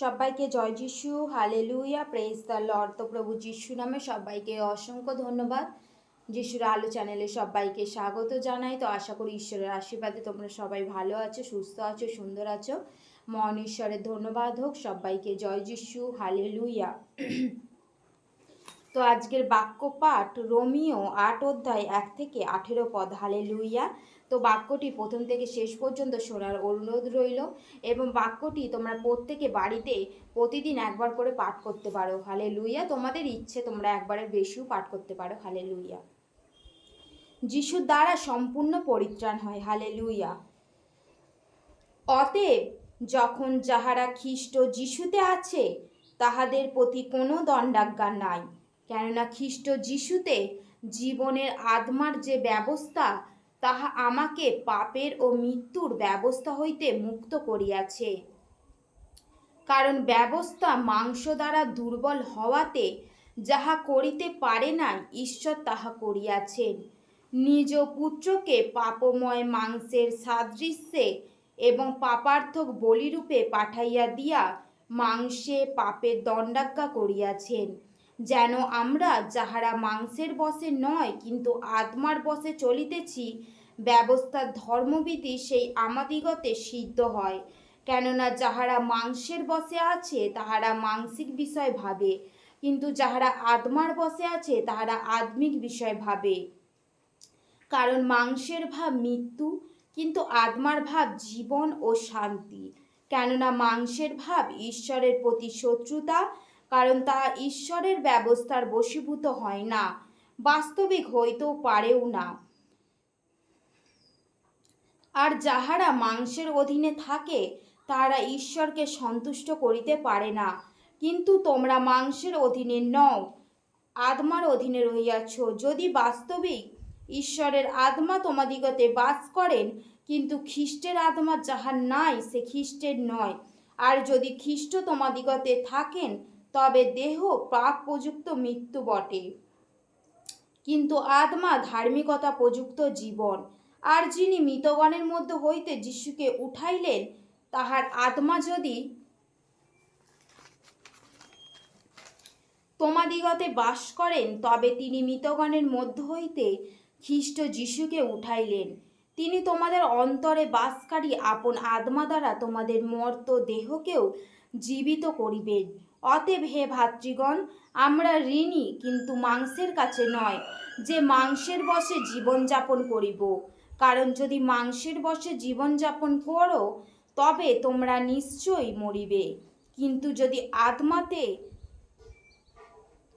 সবাইকে জয় যিশু, হালেলুয়া প্রেস দ্য লর্ড তো প্রভু যিশু নামে সবাইকে অসংখ্য ধন্যবাদ। যিশুর আলো চ্যানেলে সবাইকে স্বাগত জানাই। তো আশা করি ঈশ্বরের আশীর্বাদে তোমরা সবাই ভালো আছো, সুস্থ আছো, সুন্দর আছো। মন ঈশ্বরের ধন্যবাদ হোক। সবাইকে জয় যিশু, হালেলুয়া। তো আজকের বাক্য পাঠ রোমিও আট অধ্যায় এক থেকে আঠেরো পদ হালে লুইয়া তো বাক্যটি প্রথম থেকে শেষ পর্যন্ত শোনার অনুরোধ রইল এবং বাক্যটি তোমরা প্রত্যেকে বাড়িতে প্রতিদিন একবার করে পাঠ করতে পারো। হালে লুইয়া তোমাদের ইচ্ছে তোমরা একবারের বেশিও পাঠ করতে পারো। হালে লুইয়া যিশুর দ্বারা সম্পূর্ণ পরিত্রাণ হয়। হালে লুইয়া অতএব যখন যাহারা খ্রিস্ট যিশুতে আছে, তাহাদের প্রতি কোনো দণ্ডাজ্ঞা নাই। কেননা খ্রিস্ট যিশুতে জীবনের আত্মার যে ব্যবস্থা, তাহা আমাকে পাপের ও মৃত্যুর ব্যবস্থা হইতে মুক্ত করিয়াছে। কারণ ব্যবস্থা মাংস দ্বারা দুর্বল হওয়াতে যাহা করিতে পারে নাই, ঈশ্বর তাহা করিয়াছেন। নিজ পুত্রকে পাপময় মাংসের সাদৃশ্যে এবং পাপার্থক বলিরূপে পাঠাইয়া দিয়া মাংসে পাপের দণ্ডাজ্ঞা করিয়াছেন। যেন আমরা যাহারা মাংসের বসে নয়, কিন্তু আত্মার বসে চলিতেছি ব্যবস্থার ধর্মবিধি সেই আমাদিগতে সিদ্ধ হয়। কেননা যাহারা মাংসের বসে আছে, তাহারা মাংসিক বিষয় ভাবে, কিন্তু যাহারা আত্মার বসে আছে, তাহারা আত্মিক বিষয় ভাবে। কারণ মাংসের ভাব মৃত্যু, কিন্তু আত্মার ভাব জীবন ও শান্তি। কেননা মাংসের ভাব ঈশ্বরের প্রতি শত্রুতা কারণ তাহা ঈশ্বরের ব্যবস্থার বশীভূত হয় না, বাস্তবিক হইতেও পারেও না। আর যাহারা মাংসের অধীনে থাকে, তাহারা ঈশ্বরকে সন্তুষ্ট করিতে পারে না। কিন্তু তোমরা মাংসের অধীনে নও, আত্মার অধীনে রহিয়াছ। যদি বাস্তবিক ঈশ্বরের আত্মা তোমাদিগতে বাস করেন, কিন্তু খ্রিস্টের আত্মা যাহার নাই, সে খ্রিস্টের নয়। আর যদি খ্রিস্ট তোমাদিগতে থাকেন তবে দেহ পাপ প্রযুক্ত মৃত্যু বটে। কিন্তু আত্মা ধার্মিকতা প্রযুক্ত জীবন। আর যিনি মৃতগণের মধ্য হইতে যিশুকে উঠাইলেন, তাহার আত্মা যদি তোমাদিগতে বাস করেন, তবে তিনি মৃতগণের মধ্য হইতে খ্রিস্ট যিশুকে উঠাইলেন। তিনি তোমাদের অন্তরে বাসকারী আপন আত্মা দ্বারা তোমাদের মর্ত দেহকেও জীবিত করিবেন। অতএব হে ভাতৃগণ, আমরা ঋণী কিন্তু মাংসের কাছে নয়, যে মাংসের বসে জীবনযাপন করিব। কারণ যদি মাংসের বসে জীবনযাপন করো, তবে তোমরা নিশ্চয়ই মরিবে। কিন্তু যদি আত্মাতে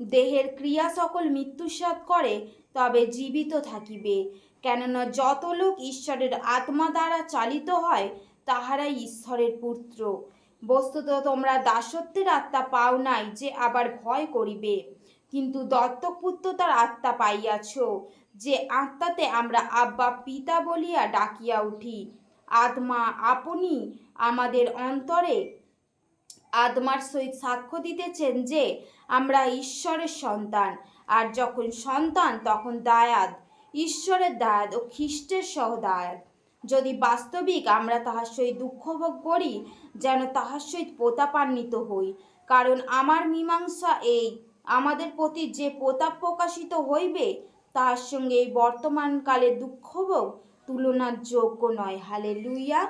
দেহের ক্রিয়া সকল মৃত্যুসাত করে, তবে জীবিত থাকিবে। কেননা যত লোক ঈশ্বরের আত্মা দ্বারা চালিত হয়, তাহারাই ঈশ্বরের পুত্র। বস্তুত তোমরা দাসত্বের আত্মা পাও নাই যে আবার ভয় করিবে। কিন্তু দত্তক পুত্র তার আত্মা পাইয়াছ, যে আত্মাতে আমরা আব্বা পিতা বলিয়া ডাকিয়া উঠি। আত্মা আপনি আমাদের অন্তরে আত্মার সহিত সাক্ষ্য দিতেছেন যে আমরা ঈশ্বরের সন্তান, আর যখন সন্তান তখন দায়াদ। ঈশ্বরের দায়াদ ও খ্রিস্টের সহ দায়াদ যদি বাস্তবিক আমরা তাহার সহিত দুঃখভোগ করি, যেন তাহার সহিত প্রতাপান্বিত হই। কারণ আমার মীমাংসা এই, আমাদের প্রতি যে প্রতাপ প্রকাশিত হইবে, তাহার সঙ্গে এই বর্তমানকালে দুঃখভোগ তুলনার যোগ্য নয়। হালে লুইয়া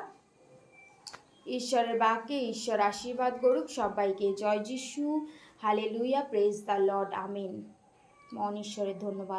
ঈশ্বরের বাক্যে ঈশ্বর আশীর্বাদ করুক সবাইকে। জয় Jishu. Hallelujah praise the lord আমিন মন ঈশ্বরের ধন্যবাদ।